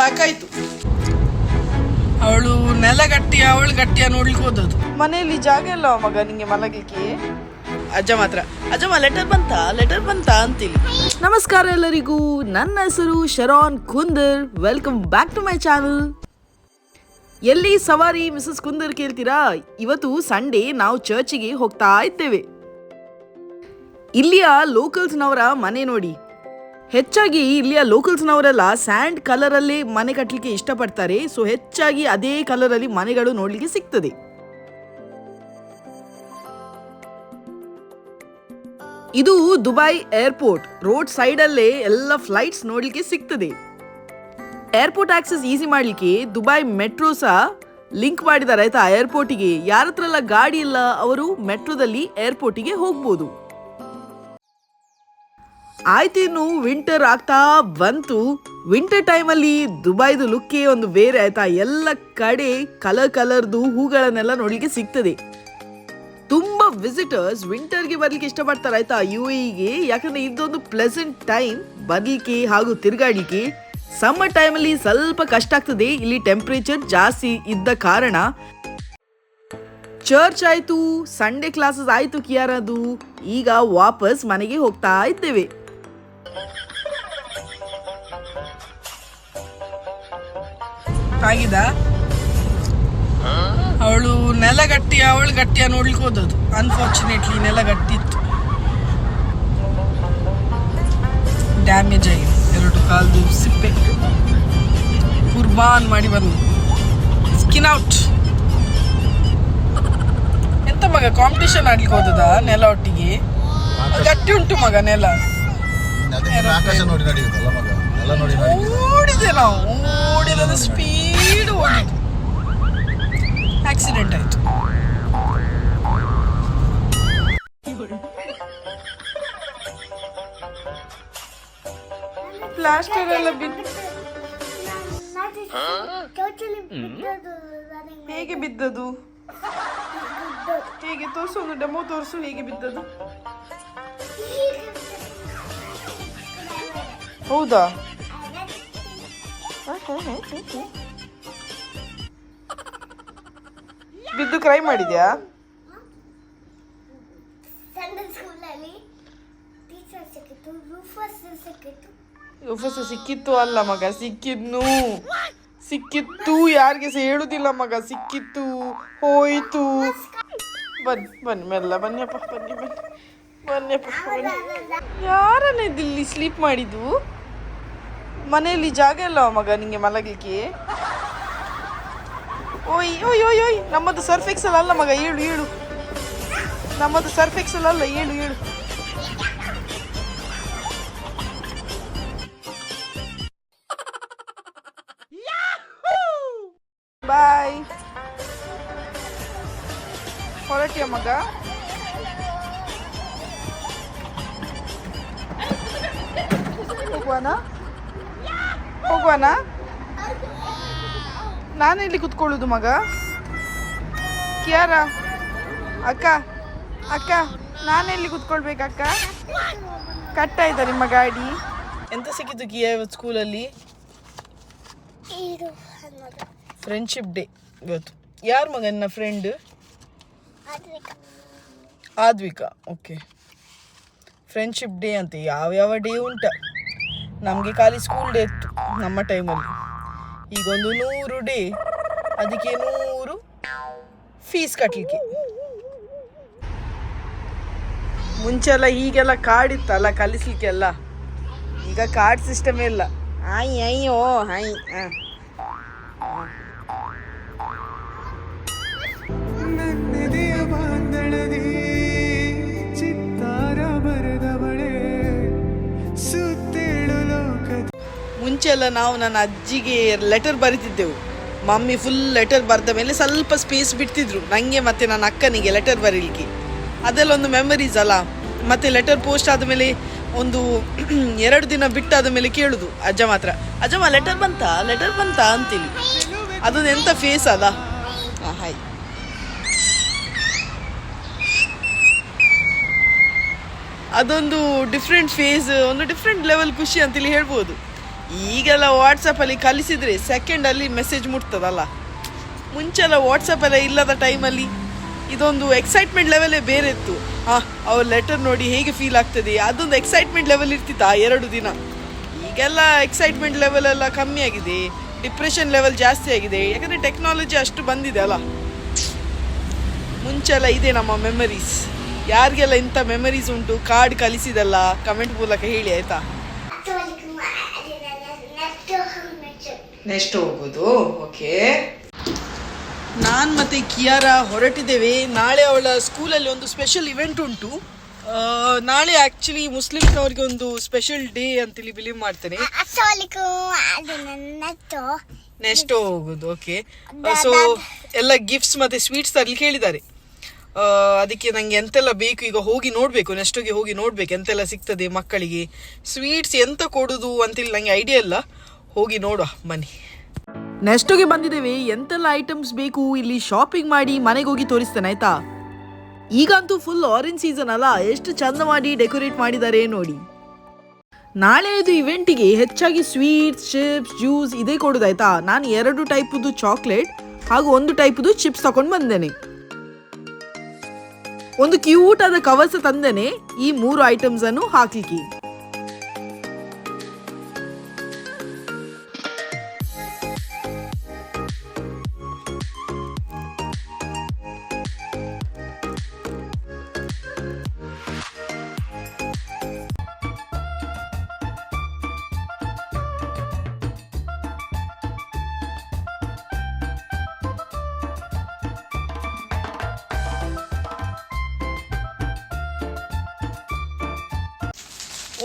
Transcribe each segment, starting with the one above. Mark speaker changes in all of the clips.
Speaker 1: Pack ಆಯ್ತು ಅವಳು ನೆಲ ಗಟ್ಟಿಯ ಅವಳು ಗಟ್ಟಿಯ ನೋಡ್ಲಿಕ್ಕೆ ಹೋದದ್ದು. ಮನೆಯಲ್ಲಿ ಜಾಗ ಇಲ್ಲ ಮಗ ನಿಂಗೆ ಮಲಗಲಿಕ್ಕೆ ಅಜ್ಜ ಮಾತ್ರ. ಅಜ್ಜಮ್ಮ ಲೆಟರ್ ಬಂತ? ಲೆಟರ್ ಬಂತ ಅಂತೀನಿ. ನಮಸ್ಕಾರ ಎಲ್ಲರಿಗೂ. ನನ್ನ ಹೆಸರು Sharon Kundar. Welcome back to my channel ಎಲ್ಲಿ ಸವಾರಿ ಮಿಸಸ್ ಕುಂದರ್ ಕೇಳ್ತೀರಾ? ಇವತ್ತು ಸಂಡೇ ನಾವು ಚರ್ಚಿಗೆ ಹೋಗ್ತಾ ಇದ್ದೇವೆ. ಇಲ್ಲಿಯ ಲೋಕಲ್ಸ್ನವರ ಮನೆ ನೋಡಿ. ಹೆಚ್ಚಾಗಿ ಇಲ್ಲಿಯ ಲೋಕಲ್ಸ್ನವರೆಲ್ಲ ಸ್ಯಾಂಡ್ ಕಲರಲ್ಲಿ ಮನೆ ಕಟ್ಟಲಿಕ್ಕೆ ಇಷ್ಟಪಡ್ತಾರೆ. ಸೊ ಹೆಚ್ಚಾಗಿ ಅದೇ ಕಲರಲ್ಲಿ ಮನೆಗಳು ನೋಡಲಿಕ್ಕೆ ಸಿಗ್ತದೆ. ಇದು ದುಬೈ ಏರ್ಪೋರ್ಟ್ ರೋಡ್ ಸೈಡಲ್ಲೇ ಎಲ್ಲ ಫ್ಲೈಟ್ಸ್ ನೋಡಲಿಕ್ಕೆ ಸಿಗ್ತದೆ. ಏರ್ಪೋರ್ಟ್ ಆಕ್ಸೆಸ್ ಈಸಿ ಮಾಡ್ಲಿಕ್ಕೆ ದುಬೈ ಮೆಟ್ರೋ ಸಹ ಲಿಂಕ್ ಮಾಡಿದ್ದಾರೆ ಆಯ್ತಾ ಏರ್ಪೋರ್ಟಿಗೆ ಯಾರ ಹತ್ರ ಎಲ್ಲ ಗಾಡಿ ಇಲ್ಲ, ಅವರು ಮೆಟ್ರೋದಲ್ಲಿ ಏರ್ಪೋರ್ಟಿಗೆ ಹೋಗ್ಬೋದು. ಆಯ್ತು ಇನ್ನು ವಿಂಟರ್ ಆಗ್ತಾ ಬಂತು. ವಿಂಟರ್ ಟೈಮಲ್ಲಿ ದುಬೈದು ಲುಕ್ಕೇ ಒಂದು ಬೇರೆ ಆಯ್ತಾ? ಎಲ್ಲ ಕಡೆ ಕಲರ್ ಕಲರ್ದು ಹೂಗಳನ್ನೆಲ್ಲ ನೋಡ್ಲಿಕ್ಕೆ ಸಿಗ್ತದೆ. ತುಂಬಾ ವಿಸಿಟರ್ಸ್ ವಿಂಟರ್ಗೆ ಬರ್ಲಿಕ್ಕೆ ಇಷ್ಟಪಡ್ತಾರೆ ಆಯ್ತಾ? ಯು ಎಗೆ ಯಾಕಂದ್ರೆ ಇದೊಂದು ಪ್ಲೆಸೆಂಟ್ ಟೈಮ್ ಬರ್ಲಿಕ್ಕೆ ಹಾಗೂ ತಿರುಗಾಡ್ಲಿಕ್ಕೆ. ಸಮ್ಮರ್ ಟೈಮಲ್ಲಿ ಸ್ವಲ್ಪ ಕಷ್ಟ ಆಗ್ತದೆ. ಇಲ್ಲಿ ಟೆಂಪರೇಚರ್ ಜಾಸ್ತಿ ಇದ್ದ ಕಾರಣ. ಚರ್ಚ್ ಆಯ್ತು ಸಂಡೇ ಕ್ಲಾಸಸ್ ಆಯ್ತು ಕಿಯಾರದು. ಈಗ ವಾಪಸ್ ಮನೆಗೆ ಹೋಗ್ತಾ ಇದ್ದೇವೆ. ಆಗಿದ? ಅವಳು ನೆಲ ಗಟ್ಟಿ ಅವಳು ಗಟ್ಟಿಯ ನೋಡ್ಲಿಕ್ಕೆ ಹೋದದ್ದು. ಅನ್ಫಾರ್ಚುನೇಟ್ಲಿ ನೆಲ ಗಟ್ಟಿತ್ತು ಡ್ಯಾಮೇಜ್ ಆಗಿದೆ. ಎರಡು ಕಾಲ್ದು ಸಿಪ್ಪೆ. ಕುರ್ಬಾನ್ ಮಾಡಿ ಬಂದು. ಸ್ಕಿನ್ ಔಟ್ ಎಂತ ಮಗ ಕಾಂಪಿಟೇಷನ್ ಆಡ್ಲಿಕ್ಕೆ ಹೋದದ, ನೆಲ ಒಟ್ಟಿಗೆ? ಗಟ್ಟಿ ಉಂಟು ಮಗ, ನೆಲ.
Speaker 2: ಆಕಾಶ ನೋಡಿ ನಡೆಯುತ್ತಲ್ಲ ಮಗ ಎಲ್ಲ ನೋಡಿ
Speaker 1: ಓಡಿದೆ ನಾವು ಓಡಿದ ಸ್ಪೀಡ್ ಓಡಿದ್ದು ಆಕ್ಸಿಡೆಂಟ್ ಆಯ್ತು. ಪ್ಲಾಸ್ಟರ್ ಎಲ್ಲ ಬಿದ್ದು. ಹೇಗೆ ಬಿದ್ದದು? ಹೇಗೆ ತೋರಿಸು ಒಂದು ಡೆಮೋ ತೋರಿಸು ಹೇಗೆ ಬಿದ್ದದು? ಹೌದಾ? ಬಿದ್ದು ಕ್ರೈ ಮಾಡಿದ್ಯಾ? ಉಪಸ ಸಿಕ್ಕಿತ್ತು ಅಲ್ಲ ಮಗ, ಸಿಕ್ಕಿದ್ನು. ಸಿಕ್ಕಿತ್ತು, ಯಾರಿಗೆ ಸಹ ಹೇಳುದಿಲ್ಲ ಮಗ, ಸಿಕ್ಕಿತ್ತು, ಹೋಯಿತು. ಬನ್ನಿ ಬನ್ನಿ ಮೆಲ್ಲ, ಬನ್ನಿಯಪ್ಪ, ಬನ್ನಿ ಬನ್ನಿ. ಬನ್ನಿಯಪ್ಪ, ಬನ್ನಿ. ಯಾರನ್ನ ಇಲ್ಲಿ ಸ್ಲೀಪ್ ಮಾಡಿದ್ದು? ಮನೆಯಲ್ಲಿ ಜಾಗ ಇಲ್ಲ ಮಗ ನಿಂಗೆ ಮಲಗಲಿಕ್ಕೆ. ಓಯ್ ಓಯ್ ಓಯ್ ನಮ್ಮದು ಸರ್ಫ್ ಎಕ್ಸಲ್ ಅಲ್ಲ ಮಗ, ಏಳು ಏಳು. ನಮ್ಮದು ಸರ್ಫ್ ಎಕ್ಸಲ್ ಅಲ್ಲ, ಏಳು ಏಳು. ಹೋಗುವನ ನಾನು ಇಲ್ಲಿ ಕುತ್ಕೊಳ್ಳೋದು ಮಗ. ಕ್ಯಾರ? ಅಕ್ಕ ಅಕ್ಕ ನಾನೆಲ್ಲಿ ಕುತ್ಕೊಳ್ಬೇಕಕ್ಕ ಕಟ್ಟಾಯ್ತಾ ನಿಮ್ಮ ಗಾಡಿ. ಎಂತ ಸಿಕ್ಕಿತ್ತು ಕಿಯಾ ಇವತ್ತು ಸ್ಕೂಲಲ್ಲಿ? ಫ್ರೆಂಡ್ಶಿಪ್ ಡೇ ಇವತ್ತು. ಯಾರು ಮಗ ನನ್ನ friend Aadvika. Okay. Friendship day ಅಂತ ಯಾವ ಯಾವ ಡೇ ಉಂಟ? ನಮಗೆ ಖಾಲಿ ಸ್ಕೂಲ್ ಡೇ ಇತ್ತು ನಮ್ಮ ಟೈಮಲ್ಲಿ ಈಗ ಒಂದು ನೂರು ಡೇ ಅದಕ್ಕೆ ನೂರು ಫೀಸ್ ಕಟ್ಟಲಿಕ್ಕೆ ಮುಂಚೆಲ್ಲ ಹೀಗೆಲ್ಲ ಕಾರ್ಡ್ ಇತ್ತಲ್ಲ, ಕಲಿಸ್ಲಿಕ್ಕೆಲ್ಲ. ಈಗ ಕಾರ್ಡ್ ಸಿಸ್ಟಮ್ ಇಲ್ಲ. ಆಯ್ ಅಯ್ಯೋ ಹಾಯ್, ಹಾಂ. ಮುಂಚೆಲ್ಲ ನಾವು ನನ್ನ ಅಜ್ಜಿಗೆ ಲೆಟರ್ ಬರಿತಿದ್ದೆವು. ಮಮ್ಮಿ ಫುಲ್ ಲೆಟರ್ ಬರೆದ ಮೇಲೆ ಸ್ವಲ್ಪ ಸ್ಪೇಸ್ ಬಿಡ್ತಿದ್ರು. ನನಗೆ ಮತ್ತು ನನ್ನ ಅಕ್ಕನಿಗೆ ಲೆಟರ್ ಬರೀಲಿಕ್ಕೆ. ಅದೆಲ್ಲ ಒಂದು ಮೆಮರೀಸ್ ಅಲ್ಲ. ಮತ್ತು ಲೆಟರ್ ಪೋಸ್ಟ್ ಆದಮೇಲೆ ಒಂದು ಎರಡು ದಿನ ಬಿಟ್ಟಾದ ಮೇಲೆ ಕೇಳುದು, ಅಜ್ಜ ಮಾತ್ರ. ಅಜ್ಜಮ್ಮ ಲೆಟರ್ ಬಂತಾ? ಲೆಟರ್ ಬಂತಾ? ಅಂತೀನಿ. ಅದೊಂದು ಎಂಥ ಫೇಸ್ ಅಲ್ಲ. ಹಾಂ ಹಾಯ್. ಅದೊಂದು ಡಿಫ್ರೆಂಟ್ ಫೇಸ್ ಒಂದು ಡಿಫ್ರೆಂಟ್ ಲೆವೆಲ್ ಖುಷಿ ಅಂತೇಳಿ ಹೇಳ್ಬೋದು. ಈಗೆಲ್ಲ ವಾಟ್ಸಪ್ಪಲ್ಲಿ ಕಲಿಸಿದ್ರೆ ಸೆಕೆಂಡಲ್ಲಿ ಮೆಸೇಜ್ ಮುಟ್ತದಲ್ಲ. ಮುಂಚೆಲ್ಲ ವಾಟ್ಸಪ್ ಎಲ್ಲ ಇಲ್ಲದ ಟೈಮಲ್ಲಿ ಇದೊಂದು ಎಕ್ಸೈಟ್ಮೆಂಟ್ ಲೆವೆಲೇ ಬೇರೆ ಇತ್ತು. ಹಾಂ ಅವ್ರ ಲೆಟರ್ ನೋಡಿ ಹೇಗೆ ಫೀಲ್ ಆಗ್ತದೆ? ಅದೊಂದು ಎಕ್ಸೈಟ್ಮೆಂಟ್ ಲೆವೆಲ್ ಇರ್ತಿತ್ತು ಆ ಎರಡು ದಿನ. ಈಗೆಲ್ಲ ಎಕ್ಸೈಟ್ಮೆಂಟ್ ಲೆವೆಲ್ ಎಲ್ಲ ಕಮ್ಮಿ ಆಗಿದೆ. ಡಿಪ್ರೆಷನ್ ಲೆವೆಲ್ ಜಾಸ್ತಿ ಆಗಿದೆ. ಯಾಕಂದರೆ ಟೆಕ್ನಾಲಜಿ ಅಷ್ಟು ಬಂದಿದೆ ಅಲ್ಲ. ಮುಂಚೆಲ್ಲ ಇದೆ ನಮ್ಮ ಮೆಮರೀಸ್ ಯಾರಿಗೆಲ್ಲ ಇಂಥ ಮೆಮರೀಸ್ ಉಂಟು? ಕಾರ್ಡ್ ಕಲಿಸಿದಲ್ಲ? ಕಮೆಂಟ್ ಮೂಲಕ ಹೇಳಿ, ಆಯ್ತಾ? ನೆಕ್ಸ್ಟ್ ಹೋಗೋದು ಓಕೆ. ನಾನು ಮತ್ತೆ ಕಿಯಾರ ಹೊರಟಿದ್ದೇವೆ. ನಾಳೆ ಅವಳ ಸ್ಕೂಲಲ್ಲಿ ಒಂದು ಸ್ಪೆಷಲ್ ಇವೆಂಟ್ ಉಂಟು. ನಾಳೆ ಆ್ಯಕ್ಚುಲಿ ಮುಸ್ಲಿಮ್ನವ್ರಿಗೆ ಒಂದು ಸ್ಪೆಷಲ್ ಡೇ ಅಂತೇಳಿ ಬಿಲೀವ್ ಮಾಡ್ತೇನೆ. ನೆಕ್ಸ್ಟ್ ಹೋಗೋದು ಓಕೆ. ಸೊ ಎಲ್ಲ ಗಿಫ್ಟ್ಸ್ ಮತ್ತೆ ಸ್ವೀಟ್ಸ್ ತರ್ಲಿಕ್ಕೆ ಹೇಳಿದ್ದಾರೆ. ಅದಕ್ಕೆ ನಂಗೆ ಎಂತೆಲ್ಲ ಬೇಕು? ಈಗ ಹೋಗಿ ನೋಡಬೇಕು. ನೆಕ್ಸ್ಟ್ ಹೋಗಿ ನೋಡ್ಬೇಕು. ಎಂತೆಲ್ಲ ಸಿಗ್ತದೆ ಮಕ್ಕಳಿಗೆ? ಸ್ವೀಟ್ಸ್ ಎಂತ ಕೊಡುದು ಅಂತೇಳಿ ನಂಗೆ ಐಡಿಯಾ ಇಲ್ಲ. ಹೋಗಿ ನೋಡುವ ಬನ್ನಿ ನೆಕ್ಸ್ಟೋಗೆ ಬಂದಿದ್ದೇವೆ, ಎಂತೆಲ್ಲ ಐಟಮ್ಸ್ ಬೇಕು, ಇಲ್ಲಿ ಶಾಪಿಂಗ್ ಮಾಡಿ, ಮನೆಗೆ ಹೋಗಿ ತೋರಿಸ್ತೇನೆ, ಆಯ್ತಾ? ಈಗಂತೂ ಫುಲ್ ಆರೆಂಜ್ ಸೀಸನ್ ಅಲ್ಲ, ಎಷ್ಟು ಚಂದ ಮಾಡಿ ಡೆಕೋರೇಟ್ ಮಾಡಿದ್ದಾರೆ ನೋಡಿ. ನಾಳೆ ಇದು ಇವೆಂಟಿಗೆ ಹೆಚ್ಚಾಗಿ ಸ್ವೀಟ್ಸ್ ಚಿಪ್ಸ್ ಜ್ಯೂಸ್ ಇದೇ ಕೊಡೋದಾಯ್ತಾ ನಾನು ಎರಡು ಟೈಪುದು ಚಾಕ್ಲೇಟ್ ಹಾಗೂ ಒಂದು ಟೈಪುದು ಚಿಪ್ಸ್ ತಗೊಂಡು ಬಂದೇನೆ. ಒಂದು ಕ್ಯೂಟ್ ಆದ ಕವರ್ಸ್ ತಂದೇನೆ, ಈ ಮೂರು ಐಟಮ್ಸನ್ನು ಹಾಕ್ಲಿಕ್ಕೆ.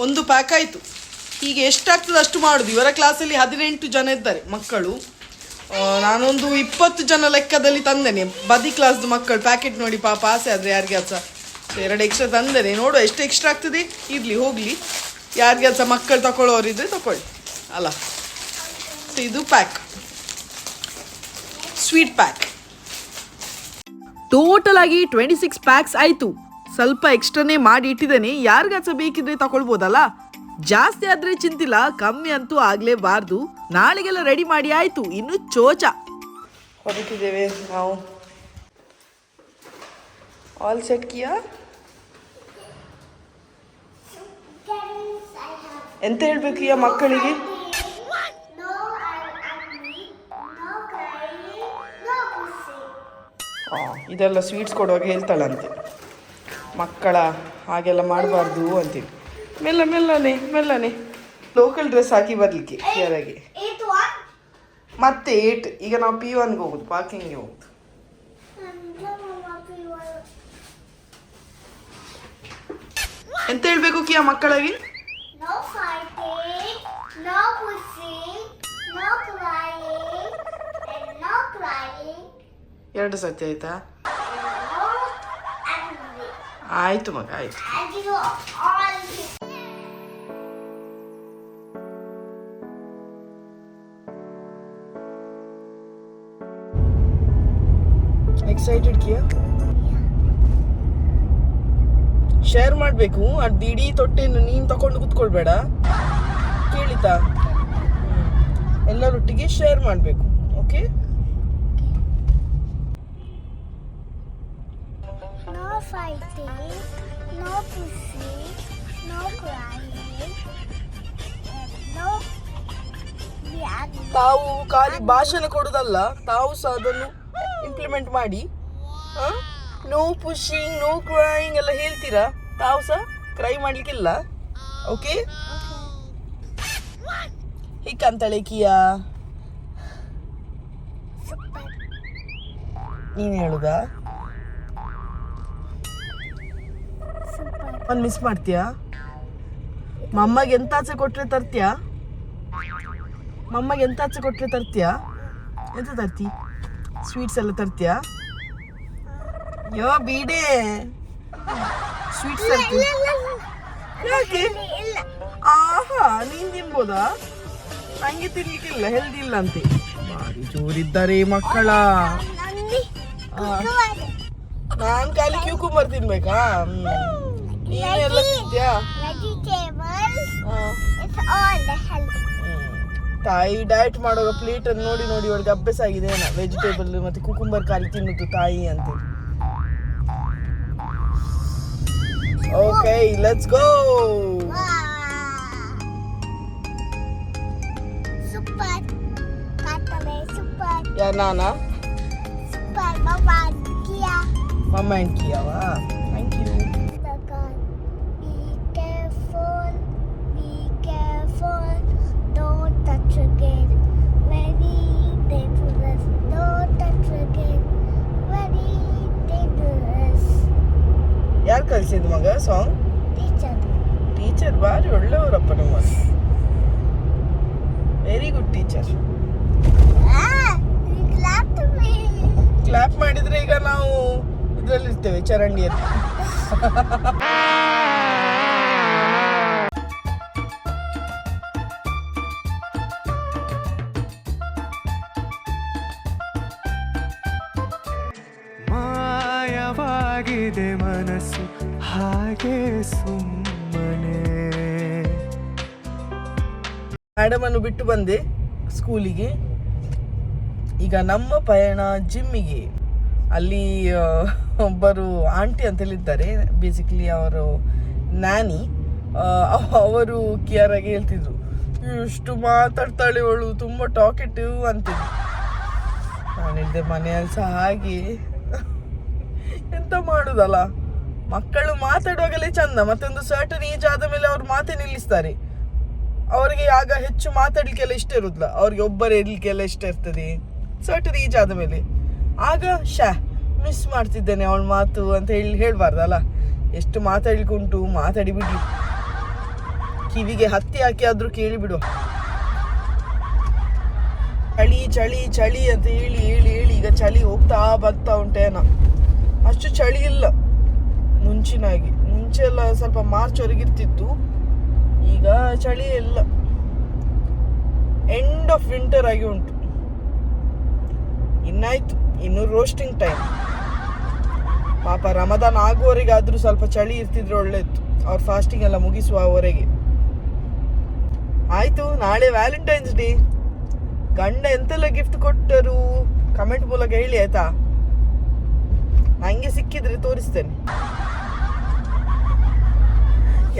Speaker 1: ಒಂದು ಪ್ಯಾಕ್ ಆಯಿತು. ಹೀಗೆ ಎಷ್ಟಾಗ್ತದೆ ಅಷ್ಟು ಮಾಡೋದು. ಇವರ ಕ್ಲಾಸಲ್ಲಿ ಹದಿನೆಂಟು ಜನ ಇದ್ದಾರೆ ಮಕ್ಕಳು. ನಾನೊಂದು ಇಪ್ಪತ್ತು ಜನ ಲೆಕ್ಕದಲ್ಲಿ ತಂದೇನೆ. ಬದಿ ಕ್ಲಾಸ್ದು ಮಕ್ಕಳು. ಪ್ಯಾಕೆಟ್ ನೋಡಿ ಪಾಪ ಆಸೆ ಆದರೆ ಯಾರಿಗೆ ಸಹ ಎರಡು ಎಕ್ಸ್ಟ್ರಾ ತಂದೇನೆ. ನೋಡುವ, ಎಷ್ಟು ಎಕ್ಸ್ಟ್ರಾ ಆಗ್ತದೆ? ಇರಲಿ, ಹೋಗಲಿ. ಯಾರಿಗೆ ಸಹ ಮಕ್ಕಳು ತಗೊಳ್ಳೋರಿದ್ರೆ ತಗೊಳ್ಳಿ ಅಲ್ಲ. ಇದು ಪ್ಯಾಕ್ ಸ್ವೀಟ್ ಪ್ಯಾಕ್ ಟೋಟಲ್ ಆಗಿ ಟ್ವೆಂಟಿ ಸಿಕ್ಸ್ ಪ್ಯಾಕ್ಸ್ ಆಯಿತು. ಸ್ವಲ್ಪ ಎಕ್ಸ್ಟ್ರಾನೇ ಮಾಡಿ ಇಟ್ಟಿದ್ದೇನೆ. ಯಾರಿಗಾಸ ಬೇಕಿದ್ರೆ ತಗೊಳ್ಬೋದಲ್ಲ ಜಾಸ್ತಿ ಆದ್ರೆ ಚಿಂತಿಲ್ಲ ಕಮ್ಮಿ ಅಂತೂ ಆಗ್ಲೇಬಾರ್ದು. ನಾಳೆಗೆಲ್ಲ ರೆಡಿ ಮಾಡಿ ಆಯ್ತು. ಇನ್ನು ಚೋಚ. ಹೊರಟಿದ್ದೇವೆ ನಾವು. ಆಲ್ ಸೆಟ್ ಕಿಯಾ ಎಂತ ಹೇಳ್ಬೇಕು ಯಾ ಮಕ್ಕಳಿಗೆ? ಇದೆಲ್ಲ ಸ್ವೀಟ್ಸ್ ಕೊಡುವಾಗ ಹೇಳ್ತಾಳಂತೆ. ಮಕ್ಕಳ ಹಾಗೆಲ್ಲ ಮಾಡಬಾರ್ದು ಅಂತೀವಿ ಮೆಲ್ಲ ಮೆಲ್ಲನೆ ಮೆಲ್ಲನೆ. ಲೋಕಲ್ ಡ್ರೆಸ್ ಹಾಕಿ ಬರಲಿಕ್ಕೆ ಕ್ಲಿಯರಾಗಿ. ಮತ್ತೆ ಏಟ್ ಈಗ ನಾವು ಪಿ ಒನ್ಗೆ ಹೋಗುದು ಪಾರ್ಕಿಂಗ್ಗೆ ಹೋಗುದು. ಎಂತ ಹೇಳ್ಬೇಕು ಕಿಯ ಮಕ್ಕಳಾಗಿ? ಎರಡು ಸತಿ ಆಯ್ತಾ. ಆಯ್ತು ಮಗ, ಆಯ್ತು. ಎಕ್ಸೈಟೆಡ್ ಕಿಯಾ? ಶೇರ್ ಮಾಡಬೇಕು. ಅದು ಇಡೀ ತೊಟ್ಟೆಯನ್ನು ನೀನು ತಕೊಂಡು ಕೂತ್ಕೊಳ್ಬೇಡ. ಕೇಳಿತಾ. ಎಲ್ಲರೊಟ್ಟಿಗೆ ಶೇರ್ ಮಾಡಬೇಕು. Okay
Speaker 3: No crying. No
Speaker 1: ತಾವು ಖಾಲಿ ಭಾಷಣ ಕೊಡೋದಲ್ಲ, ತಾವು ಸಹ ಅದನ್ನು ಇಂಪ್ಲಿಮೆಂಟ್ ಮಾಡಿ. ನೋ ಪುಷಿಂಗ್ ನೋ ಕ್ರೈಯಿಂಗ್ ಎಲ್ಲ ಹೇಳ್ತೀರಾ? ತಾವು ಸಹ ಕ್ರೈ ಮಾಡ್ಲಿಕ್ಕಿಲ್ಲ? ಓಕೆ ಹಿಕ್ಕಂತಾಳೆ ಕಿಯಾ. ನೀನು ಹೇಳುದಾ? ಒಂದು ಮಿಸ್ ಮಾಡ್ತೀಯಾ? ಮಮ್ಮಗೆ ಎಂತ ಆಚೆ ಕೊಟ್ಟರೆ ತರ್ತೀಯಾ? ಮಮ್ಮಗೆ ಎಂತ ಆಚೆ ಕೊಟ್ಟರೆ ತರ್ತೀಯಾ? ಎಂತ ತರ್ತಿ? ಸ್ವೀಟ್ಸ್ ಎಲ್ಲ ತರ್ತೀಯಾ? ಯೋ ಬೀಡೆ. ಸ್ವೀಟ್ಸ್ ಯಾಕೆ? ಆಹಾ ನೀನ್ ತಿನ್ಬೋದಾ? ನಂಗೆ ತಿನ್ಲಿಕ್ಕಿಲ್ಲ ಹೆಲ್ದಿ ಇಲ್ಲ ಅಂತೆ. ಬಾರಿ ಜೋರಿದ್ದಾರೆ ಮಕ್ಕಳ. ನಾನ್ ಖಾಲಿ ಕ್ಯೂಕುಂಬರ್ ತಿನ್ಬೇಕಾ? ಹ್ಮ್. ನೀನೆಲ್ಲ ತಿಂತ್ಯಾ. ತಾಯಿ ಡಯಟ್ ಮಾಡುವಾಗ ಪ್ಲೇಟ್ ಅನ್ನು ನೋಡಿ ನೋಡಿ ಅವಳಿಗೆ ಅಭ್ಯಾಸ ಆಗಿದೆ. ಏನ? ವೆಜಿಟೇಬಲ್ ಮತ್ತೆ ಕುಕುಂಬರ್ ಖಾಲಿ ತಿನ್ನುದು ತಾಯಿ ಅಂತ. ಓಕೆ ಲೆಟ್ಸ್ ಗೋ ಯಾರ ನಾನಾ. ಮಮ್ಮ ಆ್ಯಂಡ್ ಕಿಯಾವಾ ಯಾರು ಕಲಿಸಿದ್ ಮಗ ಸಾಂಗ್. ಟೀಚರ್ ಭಾರಿ ಒಳ್ಳೆಯವರಪ್ಪ ನಿಮ್ಮ ವೆರಿ ಗುಡ್ ಟೀಚರ್ ಕ್ಲಾಪ್ ಮಾಡಿದ್ರೆ ಈಗ ನಾವು ಇದರಲ್ಲಿರ್ತೇವೆ ಚರಂಡಿಯಲ್ಲಿ.
Speaker 4: ಮಾಯವಾಗಿದೆ ಮನಸ್ಸು, ಹಾಗೆ ಸುಮ್ಮನೆ.
Speaker 1: ಅನ್ನು ಬಿಟ್ಟು ಬಂದೆ ಸ್ಕೂಲಿಗೆ. ಈಗ ನಮ್ಮ ಪಯಣ ಜಿಮ್ಮಿಗೆ. ಅಲ್ಲಿ ಒಬ್ಬರು ಆಂಟಿ ಅಂತ ಹೇಳಿದ್ದಾರೆ ಬೇಸಿಕಲಿ ಅವರು ನಾನಿ. ಅವರು ಕಿಯರಾಗಿ ಹೇಳ್ತಿದ್ರು, ಇಷ್ಟು ಮಾತಾಡ್ತಾಳೆ ಅವಳು, ತುಂಬ ಟಾಕೆಟಿವ್ ಅಂತಿದ್ರು. ನಾನು ಮನೆಯಲ್ಲಿ ಸಹ ಹಾಗೆ. ಎಂತ ಮಾಡುದಲ್ಲ? ಮಕ್ಕಳು ಮಾತಾಡುವಾಗಲೇ ಚಂದ, ಮತ್ತೊಂದು ಸರ್ಟನ್ ಏಜ್ ಆದ ಮೇಲೆ ಅವ್ರು ಮಾತೇ ನಿಲ್ಲಿಸ್ತಾರೆ. ಅವರಿಗೆ ಆಗ ಹೆಚ್ಚು ಮಾತಾಡ್ಲಿಕ್ಕೆಲ್ಲ ಇಷ್ಟ ಇರುದಿಲ್ಲ. ಅವ್ರಿಗೆ ಒಬ್ಬರೇ ಇರ್ಲಿಕ್ಕೆಲ್ಲ ಇಷ್ಟ ಇರ್ತದೆ. ಸರ್ಟನ್ ಏಜ್ ಆದ ಮೇಲೆ. ಆಗ ಶಾ ಮಿಸ್ ಮಾಡ್ತಿದ್ದೇನೆ ಅವಳ ಮಾತು ಅಂತ ಹೇಳಿ ಹೇಳಬಾರ್ದಲ್ಲ? ಎಷ್ಟು ಮಾತಾಡ್ಲಿಕ್ಕುಂಟು? ಮಾತಾಡಿ ಕಿವಿಗೆ ಹತ್ತಿ ಹಾಕಿ ಆದ್ರೂ ಕೇಳಿ ಬಿಡು ಚಳಿ ಚಳಿ ಚಳಿ ಅಂತ ಹೇಳಿ ಹೇಳಿ ಹೇಳಿ ಈಗ ಚಳಿ ಹೋಗ್ತಾ ಬರ್ತಾ ಉಂಟೇನ ಅಷ್ಟು ಚಳಿ ಇಲ್ಲ. ಮುಂಚಿನಾಗಿ. ಮುಂಚೆ ಎಲ್ಲ ಸ್ವಲ್ಪ ಮಾರ್ಚ್ ವರೆಗಿರ್ತಿತ್ತು ಈಗ ಚಳಿ ಇಲ್ಲ. ಎಂಡ್ ಆಫ್ ವಿಂಟರ್ ಆಗಿ ಉಂಟು. ಇನ್ನಾಯ್ತು. ಇನ್ನು ರೋಸ್ಟಿಂಗ್ ಟೈಮ್ ಪಾಪ ರಮದಾನ್ ಆಗುವವರೆಗಾದ್ರೂ ಸ್ವಲ್ಪ ಚಳಿ ಇರ್ತಿದ್ರೆ ಒಳ್ಳೆಯಿತ್ತು ಅವ್ರ ಫಾಸ್ಟಿಂಗ್ ಎಲ್ಲ ಮುಗಿಸುವವರೆಗೆ ಆಯ್ತು, ನಾಳೆ ವ್ಯಾಲೆಂಟೈನ್ಸ್ ಡೇ ಗಂಡ ಎಂತೆಲ್ಲ ಗಿಫ್ಟ್ ಕೊಟ್ಟರು? ಕಮೆಂಟ್ ಮೂಲಕ ಹೇಳಿ, ಆಯ್ತಾ? ನಂಗೆ ಸಿಕ್ಕಿದ್ರೆ ತೋರಿಸ್ತೇನೆ.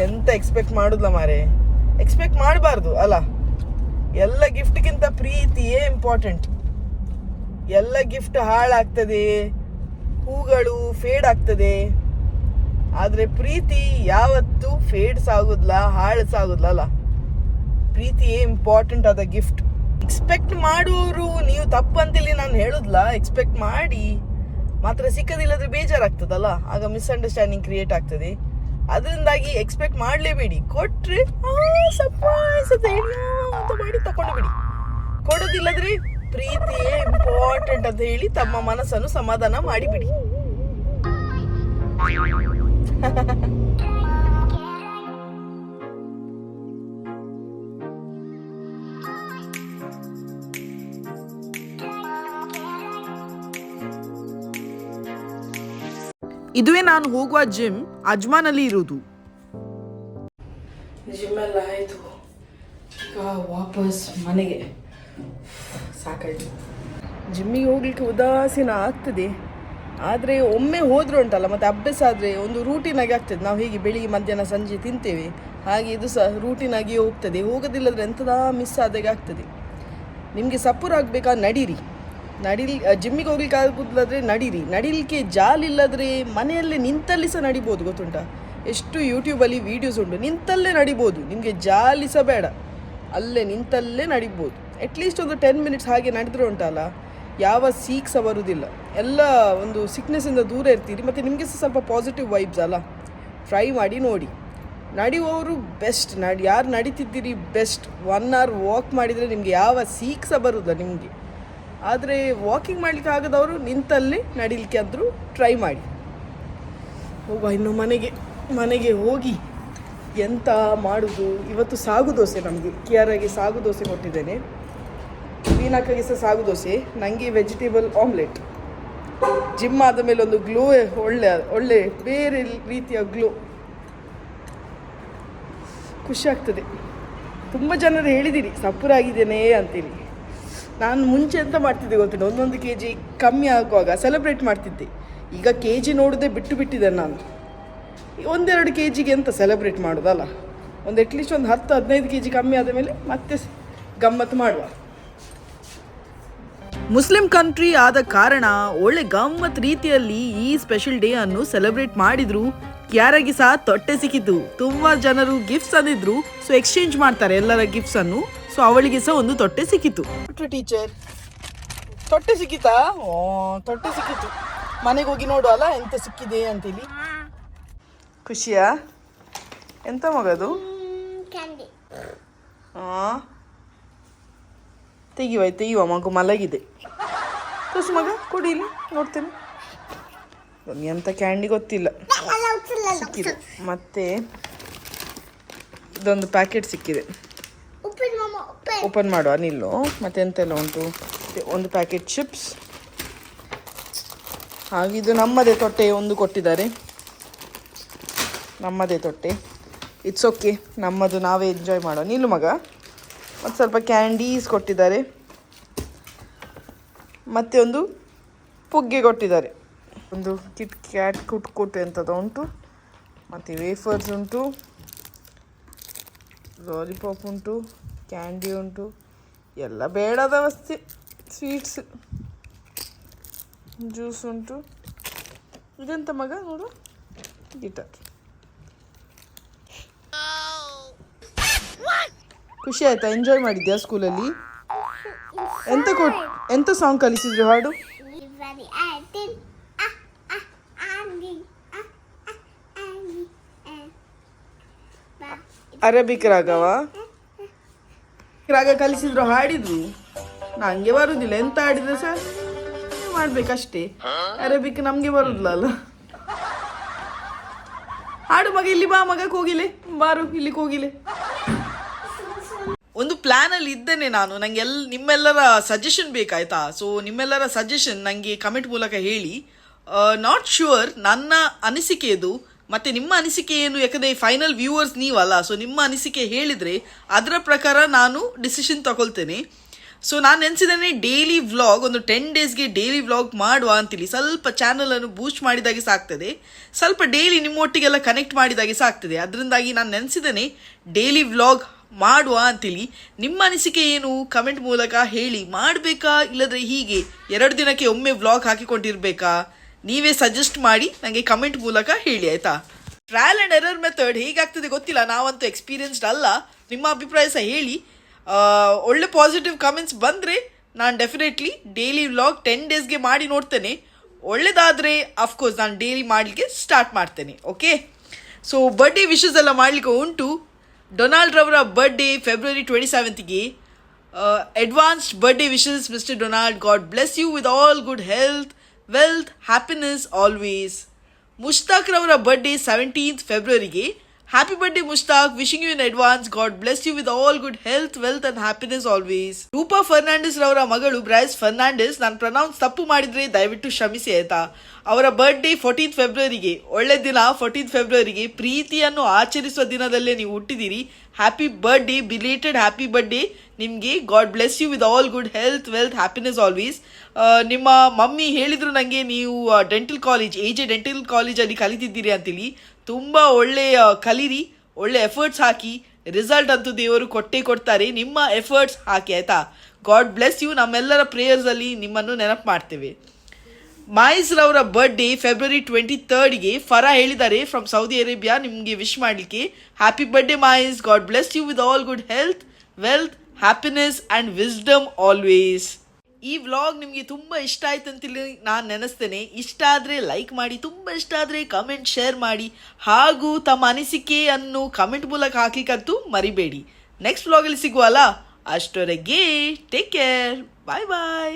Speaker 1: ಎಂತ ಎಕ್ಸ್ಪೆಕ್ಟ್ ಮಾಡುದಿಲ್ಲ ಮಾರೆ? ಎಕ್ಸ್ಪೆಕ್ಟ್ ಮಾಡಬಾರ್ದು, ಅಲ್ಲ? ಎಲ್ಲ ಗಿಫ್ಟ್ಗಿಂತ ಪ್ರೀತಿಯೇ ಇಂಪಾರ್ಟೆಂಟ್ ಎಲ್ಲ ಗಿಫ್ಟ್ ಹಾಳಾಗ್ತದೆ, ಹೂಗಳು ಫೇಡ್ ಆಗ್ತದೆ. ಆದರೆ ಪ್ರೀತಿ ಯಾವತ್ತೂ ಫೇಡ್ಸ್ ಆಗುದಿಲ್ಲ ಹಾಳ್ಸ್ ಆಗುದಿಲ್ಲ ಅಲ್ಲ? ಪ್ರೀತಿಯೇ ಇಂಪಾರ್ಟೆಂಟ್ ಆದ ಗಿಫ್ಟ್ ಎಕ್ಸ್ಪೆಕ್ಟ್ ಮಾಡುವವರು, ನೀವು ತಪ್ಪು ಅಂತೇಳಿ ನಾನು ಹೇಳುದಿಲ್ಲ ಎಕ್ಸ್ಪೆಕ್ಟ್ ಮಾಡಿ. ಮಾತ್ರ ಸಿಕ್ಕದಿಲ್ಲದ್ರೆ ಬೇಜಾರಾಗ್ತದಲ್ಲ? ಆಗ ಮಿಸ್ಅಂಡರ್ಸ್ಟ್ಯಾಂಡಿಂಗ್ ಕ್ರಿಯೇಟ್ ಆಗ್ತದೆ. ಅದರಿಂದಾಗಿ ಎಕ್ಸ್ಪೆಕ್ಟ್ ಮಾಡಲೇಬೇಡಿ. ಕೊಟ್ರೆ ಸರ್ಪ್ರೈಸ್ ಅಂತ ಮಾಡಿ ತಕೊಂಡು ಬಿಡಿ ಕೊಡೋದಿಲ್ಲದ್ರೆ ಪ್ರೀತಿಯೇ ಇಂಪಾರ್ಟೆಂಟ್ ಅಂತ ಹೇಳಿ ತಮ್ಮ ಮನಸ್ಸನ್ನು ಸಮಾಧಾನ ಮಾಡಿಬಿಡಿ. ಇದುವೇ ನಾನು ಹೋಗುವ ಜಿಮ್ ಅಜ್ಮಾನಲ್ಲಿ ಇರುವುದು. ಜಿಮ್ ಎಲ್ಲ ಆಯಿತು. ಈಗ ವಾಪಸ್ ಮನೆಗೆ. ಸಾಕಾಯ್ತು. ಜಿಮ್ಮಿಗೆ ಹೋಗ್ಲಿಕ್ಕೆ ಉದಾಸೀನ ಆಗ್ತದೆ. ಆದರೆ ಒಮ್ಮೆ ಹೋದ್ರೆ ಉಂಟಲ್ಲ ಮತ್ತು ಅಭ್ಯಾಸ ಆದರೆ ಒಂದು ರೂಟೀನಾಗಿ ಆಗ್ತದೆ. ನಾವು ಹೀಗೆ ಬೆಳಿಗ್ಗೆ ಮಧ್ಯಾಹ್ನ ಸಂಜೆ ತಿಂತೇವೆ. ಹಾಗೆ ಇದು ಸಹ ರೂಟೀನಾಗಿ ಹೋಗ್ತದೆ. ಹೋಗೋದಿಲ್ಲದ್ರೆ ಎಂಥದ ಮಿಸ್ ಆದಾಗೆ ಆಗ್ತದೆ. ನಿಮಗೆ ಸಪೂರ್ ಆಗಬೇಕಾ? ನಡೀರಿ. ನಡಿಲಿ ಜಿಮ್ಮಿಗೆ ಹೋಗ್ಲಿಕ್ಕೆ ಆಗುದಾದ್ರೆ ನಡೀರಿ. ನಡಿಲಿಕ್ಕೆ ಜಾಲಿಲ್ಲದ್ರೆ ಮನೆಯಲ್ಲೇ ನಿಂತಲ್ಲಿ ಸಹ ನಡಿಬೋದು ಗೊತ್ತುಂಟಾ? ಎಷ್ಟು ಯೂಟ್ಯೂಬಲ್ಲಿ ವೀಡಿಯೋಸ್ ಉಂಟು. ನಿಂತಲ್ಲೇ ನಡಿಬೋದು. ನಿಮಗೆ ಜಾಲಿ ಸಹ ಬೇಡ. ಅಲ್ಲೇ ನಿಂತಲ್ಲೇ ನಡಿಬೋದು. ಅಟ್ಲೀಸ್ಟ್ ಒಂದು ಟೆನ್ ಮಿನಿಟ್ಸ್ ಹಾಗೆ ನಡೆದ್ರೆ ಉಂಟಲ್ಲ? ಯಾವ ಸೀಕ್ ಸಹ ಬರುವುದಿಲ್ಲ ಎಲ್ಲ ಒಂದು ಸಿಕ್ನೆಸ್ಸಿಂದ ದೂರ ಇರ್ತೀರಿ. ಮತ್ತು ನಿಮಗೆ ಸಹ ಸ್ವಲ್ಪ ಪಾಸಿಟಿವ್ ವೈಬ್ಸ್ ಅಲ್ಲ? ಟ್ರೈ ಮಾಡಿ ನೋಡಿ. ನಡೆಯುವವರು ಬೆಸ್ಟ್ ನಡಿ, ಯಾರು ನಡೀತಿದ್ದೀರಿ ಬೆಸ್ಟ್ ಒನ್ ಅವರ್ ವಾಕ್ ಮಾಡಿದರೆ ನಿಮಗೆ ಯಾವ ಸೀಕ್ ಸಹ ಬರುವುದಿಲ್ಲ ನಿಮಗೆ. ಆದರೆ ವಾಕಿಂಗ್ ಮಾಡಲಿಕ್ಕೆ ಆಗದವರು ನಿಂತಲ್ಲಿ ನಡಿಲಿಕ್ಕೆ ಆದರೂ ಟ್ರೈ ಮಾಡಿ. ಹೋಗುವ ಇನ್ನು ಮನೆಗೆ ಮನೆಗೆ ಹೋಗಿ ಎಂತ ಮಾಡುದು? ಇವತ್ತು ಸಾಗು ದೋಸೆ ನಮಗೆ. ಕಿಯಾರಾಗಿ ಸಾಗು ದೋಸೆ ಕೊಟ್ಟಿದ್ದೇನೆ. ಮೀನಾಕಾಗಿ ಸಹ ಸಾಗು ದೋಸೆ. ನನಗೆ ವೆಜಿಟೇಬಲ್ ಆಮ್ಲೆಟ್ ಜಿಮ್ ಆದ ಮೇಲೆ ಒಂದು ಗ್ಲೋ ಒಳ್ಳೆ ಒಳ್ಳೆ ಬೇರೆ ರೀತಿಯ ಗ್ಲೋ ಖುಷಿ ಆಗ್ತದೆ. ತುಂಬ ಜನರು ಹೇಳಿದ್ದೀರಿ ಸಪ್ಪುರಾಗಿದ್ದೇನೆ ಅಂತೇಳಿ ನಾನು ಮುಂಚೆ ಎಂತ ಮಾಡ್ತಿದ್ದೆ ಗೊತ್ತಿಲ್ಲ ಒಂದೊಂದು ಕೆ ಜಿ ಕಮ್ಮಿ ಆಗುವಾಗ ಸೆಲೆಬ್ರೇಟ್ ಮಾಡ್ತಿದ್ದೆ. ಈಗ ಕೆ ಜಿ ನೋಡೋದೇ ಬಿಟ್ಟು ಬಿಟ್ಟಿದ್ದೇನೆ ನಾನು. ಒಂದೆರಡು ಕೆ ಜಿಗೆ ಎಂತ ಸೆಲೆಬ್ರೇಟ್ ಮಾಡೋದಲ್ಲ? ಒಂದು ಅಟ್ಲೀಸ್ಟ್ ಒಂದು ಹತ್ತು, ಹದಿನೈದು ಕೆ ಜಿ ಕಮ್ಮಿ ಆದ ಮೇಲೆ ಮತ್ತೆ ಗಮ್ಮತ್ತು ಮಾಡುವ. ಮುಸ್ಲಿಂ ಕಂಟ್ರಿ ಆದ ಕಾರಣ ಒಳ್ಳೆ ಗಮ್ಮತ್ ರೀತಿಯಲ್ಲಿ ಈ ಸ್ಪೆಷಲ್ ಡೇ ಅನ್ನು ಸೆಲೆಬ್ರೇಟ್ ಮಾಡಿದ್ರು. ಯಾರಾಗಿ ಸಹ ತೊಟ್ಟೆ ಸಿಕ್ಕಿತು ತುಂಬಾ ಜನರು ಗಿಫ್ಟ್ಸ್ ಅಂದಿದ್ರು ಸೊ ಎಕ್ಸ್ಚೇಂಜ್ ಮಾಡ್ತಾರೆ ಎಲ್ಲರ ಗಿಫ್ಟ್ಸ್ ಅನ್ನು. ಸೊ ಅವಳಿಗೆ ಸಹ ಒಂದು ತೊಟ್ಟೆ ಸಿಕ್ಕಿತು. ಟೀಚರ್. ತೊಟ್ಟೆ ಸಿಕ್ಕಿತಾ? ಓ ತೊಟ್ಟೆ ಸಿಕ್ಕಿತು. ಮನೆಗೆ ಹೋಗಿ ನೋಡು ಅಲ್ಲ ಎಂತ ಸಿಕ್ಕಿದೆ ಅಂತೇಳಿ. ಖುಷಿಯಾ? ಎಂತ ಮಗದು?
Speaker 3: ಕ್ಯಾಂಡಿ
Speaker 1: ಹಾಂ ತೆಗಿವ ತೆಗಿವ ಮಗು ಮಲಗಿದೆ. ತುಸು ಮಗ ಕೊಡಿ ಇಲ್ಲಿ ನೋಡ್ತೇನೆ. ನನಗೆ ಎಂತ ಕ್ಯಾಂಡಿ ಗೊತ್ತಿಲ್ಲ. ಸಿಕ್ಕಿದೆ. ಮತ್ತೆ ಇದೊಂದು ಪ್ಯಾಕೆಟ್ ಸಿಕ್ಕಿದೆ. ಓಪನ್ ಮಾಡುವ ನಿಲ್ಲು ಮತ್ತೆ ಎಂತೆಲ್ಲ ಉಂಟು? ಒಂದು ಪ್ಯಾಕೆಟ್ ಚಿಪ್ಸ್ ಹಾಗೆ ಇದು ನಮ್ಮದೇ ತೊಟ್ಟೆ ಒಂದು ಕೊಟ್ಟಿದ್ದಾರೆ. ನಮ್ಮದೇ ತೊಟ್ಟೆ. ಇಟ್ಸ್ ಓಕೆ ನಮ್ಮದು ನಾವೇ ಎಂಜಾಯ್ ಮಾಡುವ ನಿಲ್ಲು ಮಗ ಮತ್ತು ಸ್ವಲ್ಪ ಕ್ಯಾಂಡೀಸ್ ಕೊಟ್ಟಿದ್ದಾರೆ. ಮತ್ತೆ ಒಂದು ಪುಗ್ಗೆ ಕೊಟ್ಟಿದ್ದಾರೆ. ಒಂದು ಕಿಟ್ ಕ್ಯಾಟ್ ಕುಟ್ ಕುಟ್ ಎಂಥದ್ದು ಉಂಟು. ಮತ್ತು ವೇಫರ್ಸ್ ಉಂಟು. ಲಾಲಿಪಾಪ್ ಉಂಟು. ಕ್ಯಾಂಡಿ ಉಂಟು. ಎಲ್ಲ ಬೇಡದ ವಸ್ತು ಸ್ವೀಟ್ಸ್. ಜ್ಯೂಸ್ ಉಂಟು. ಇದೆಂತ ಮಗ ನೋಡು? ಗಿಟಾರ್. ಖುಷಿ ಆಯ್ತಾ? ಎಂಜಾಯ್ ಮಾಡಿದ್ಯಾ ಸ್ಕೂಲಲ್ಲಿ? ಎಂತ ಕೊಟ್, ಎಂತ ಸಾಂಗ್ ಕಲಿಸಿದ್ರು ಹಾಡು? Arabic active. ರಾಗ ಕಲಿಸಿದ್ರು, ಹಾಡಿದ್ರು. ನಂಗೆ ಬರುದಿಲ್ಲ. ಎಂತ ಹಾಡಿದ್ರೆ ಸರ್ ಮಾಡ್ಬೇಕಷ್ಟೇ. ಅರೇಬಿಕ್ ನಮ್ಗೆ ಬರುದಿಲ್ಲ ಹಾಡು ಮಗ, ಇಲ್ಲಿ ಬಾ ಮಗ, ಕೋಗಿಲೆ. ಬಾರು, ಇಲ್ಲಿ ಕೋಗಿಲೆ. ಒಂದು ಪ್ಲಾನ್ ಅಲ್ಲಿ ಇದ್ದೇನೆ ನಾನು. ನಂಗೆ ಎಲ್, ನಿಮ್ಮೆಲ್ಲರ ಸಜೆಷನ್ ಬೇಕಾಯ್ತಾ? ಸೊ ನಿಮ್ಮೆಲ್ಲರ ಸಜೆಷನ್ ನನಗೆ ಕಮೆಂಟ್ ಮೂಲಕ ಹೇಳಿ. ನಾಟ್ ಶ್ಯೂರ್ ನನ್ನ ಅನಿಸಿಕೆ ಇದು ಮತ್ತೆ ನಿಮ್ಮ ಅನಿಸಿಕೆ ಏನು? ಯಾಕಂದ್ರೆ ಫೈನಲ್ ವ್ಯೂವರ್ಸ್ ನೀವಲ್ಲ ಸೊ ನಿಮ್ಮ ಅನಿಸಿಕೆ ಹೇಳಿದ್ರೆ ಅದರ ಪ್ರಕಾರ ನಾನು ಡಿಸಿಷನ್ ತಗೊಳ್ತೇನೆ. ಸೊ ನಾನು ನೆನೆಸಿದ್ದೇನೆ ಡೈಲಿ ವ್ಲಾಗ್ ಒಂದು ಟೆನ್ ಡೇಸ್ಗೆ ಡೈಲಿ ವ್ಲಾಗ್ ಮಾಡುವ ಅಂತೇಳಿ ಸ್ವಲ್ಪ ಚಾನಲನ್ನು ಬೂಸ್ಟ್ ಮಾಡಿದಾಗೆ ಸಾಕ್ತದೆ. ಸ್ವಲ್ಪ ಡೈಲಿ ನಿಮ್ಮೊಟ್ಟಿಗೆಲ್ಲ ಕನೆಕ್ಟ್ ಮಾಡಿದಾಗೆ ಸಾಕ್ತದೆ. ಅದರಿಂದಾಗಿ ನಾನು ನೆನೆಸಿದ್ದೇನೆ ಡೈಲಿ ವ್ಲಾಗ್ ಮಾಡುವ ಅಂತೇಳಿ ನಿಮ್ಮ ಅನಿಸಿಕೆ ಏನು? ಕಮೆಂಟ್ ಮೂಲಕ ಹೇಳಿ. ಮಾಡಬೇಕಾ? ಇಲ್ಲದ್ರೆ ಹೀಗೆ ಎರಡು ದಿನಕ್ಕೆ ಒಮ್ಮೆ ವ್ಲಾಗ್ ಹಾಕಿಕೊಂಡಿರ್ಬೇಕಾ? ನೀವೇ ಸಜೆಸ್ಟ್ ಮಾಡಿ ನನಗೆ ಕಮೆಂಟ್ ಮೂಲಕ ಹೇಳಿ, ಆಯಿತಾ? ಟ್ರಯಲ್ ಆ್ಯಂಡ್ ಎರರ್ ಮೆಥಡ್ ಹೇಗಾಗ್ತದೆ ಗೊತ್ತಿಲ್ಲ. ನಾವಂತೂ ಎಕ್ಸ್ಪೀರಿಯನ್ಸ್ಡ್ ಅಲ್ಲ. ನಿಮ್ಮ ಅಭಿಪ್ರಾಯ ಸಹ ಹೇಳಿ. ಒಳ್ಳೆ ಪಾಸಿಟಿವ್ ಕಮೆಂಟ್ಸ್ ಬಂದರೆ ನಾನು ಡೆಫಿನೆಟ್ಲಿ ಡೈಲಿ ವ್ಲಾಗ್ ಟೆನ್ ಡೇಸ್ಗೆ ಮಾಡಿ ನೋಡ್ತೇನೆ. ಒಳ್ಳೆಯದಾದರೆ ಅಫ್ಕೋರ್ಸ್ ನಾನು ಡೈಲಿ ಮಾಡಲಿಕ್ಕೆ ಸ್ಟಾರ್ಟ್ ಮಾಡ್ತೇನೆ ಓಕೆ ಸೊ ಬರ್ಡೇ ವಿಶಸ್ ಎಲ್ಲ ಮಾಡಲಿಕ್ಕೆ ಉಂಟು. ಡೊನಾಲ್ಡ್ ರವರ birthday February twenty ಸೆವೆಂತ್ಗೆ advanced birthday wishes mister Donald God bless you with all good health wealth happiness always Mushtaq ರವರ birthday seventeenth ಫೆಬ್ರವರಿಗೆ happy birthday Mushtaq. Wishing you in advance God bless you with all good health wealth and happiness always Rupa Fernandes ರವರ ಮಗಳು Bryce Fernandes ನಾನು pronouns ತಪ್ಪು ಮಾಡಿದ್ರೆ ದಯವಿಟ್ಟು ಕ್ಷಮಿಸಿ ಆಯ್ತಾ? ಅವರ ಬರ್ಡೇ ಫೋರ್ಟೀನ್ ಫೆಬ್ರವರಿಗೆ ಒಳ್ಳೆ ದಿನ ಫೋರ್ಟೀನ್ ಫೆಬ್ರವರಿಗೆ ಪ್ರೀತಿಯನ್ನು ಆಚರಿಸುವ ದಿನದಲ್ಲೇ ನೀವು ಹುಟ್ಟಿದಿರಿ happy birthday belated happy birthday ನಿಮಗೆ God bless you with all good health wealth happiness always ನಿಮ್ಮ ಮಮ್ಮಿ ಹೇಳಿದ್ರು ನನಗೆ ನೀವು dental college A J dental ಕಾಲೇಜಲ್ಲಿ ಕಲಿತಿದ್ದೀರಿ ಅಂತೇಳಿ. ತುಂಬ ಒಳ್ಳೆಯ ಕಲಿರಿ, ಒಳ್ಳೆ ಎಫರ್ಟ್ಸ್ ಹಾಕಿ ರಿಸಲ್ಟ್ ಅಂತೂ ದೇವರು ಕೊಟ್ಟೇ ಕೊಡ್ತಾರೆ, ನಿಮ್ಮ ಎಫರ್ಟ್ಸ್ ಹಾಕಿ, ಆಯ್ತಾ? ಗಾಡ್ ಬ್ಲೆಸ್ ಯು ನಮ್ಮೆಲ್ಲರ ಪ್ರೇಯರ್ಸಲ್ಲಿ ನಿಮ್ಮನ್ನು ನೆನಪು ಮಾಡ್ತೇವೆ. ಮಾಯಿಸ್ ರವರ ಬರ್ಡೇ ಫೆಬ್ರವರಿ ಟ್ವೆಂಟಿ ತರ್ಡ್ಗೆ ಫರಾ ಹೇಳಿದ್ದಾರೆ ಫ್ರಮ್ ಸೌದಿ ಅರೇಬಿಯಾ ನಿಮಗೆ ವಿಶ್ ಮಾಡಲಿಕ್ಕೆ. Happy birthday ಮಾಯಿಸ್ God bless you with all good health wealth happiness and wisdom always ಈ ವ್ಲಾಗ್ ನಿಮಗೆ ತುಂಬ ಇಷ್ಟ ಆಯ್ತು ಅಂತೇಳಿ ನಾನು ನೆನೆಸ್ತೇನೆ. ಇಷ್ಟ ಆದರೆ ಲೈಕ್ ಮಾಡಿ, ತುಂಬ ಇಷ್ಟ ಆದರೆ ಕಮೆಂಟ್ ಶೇರ್ ಮಾಡಿ, ಹಾಗೂ ತಮ್ಮ ಅನಿಸಿಕೆಯನ್ನು ಕಮೆಂಟ್ ಮೂಲಕ ಹಾಕ್ಲಿಕ್ಕಂತೂ ಮರಿಬೇಡಿ. ನೆಕ್ಸ್ಟ್ ವ್ಲಾಗಲ್ಲಿ ಸಿಗುವಲ್ಲ, ಅಷ್ಟೊರೆಗೆ ಟೇಕ್ ಕೇರ್ ಬಾಯ್ ಬಾಯ್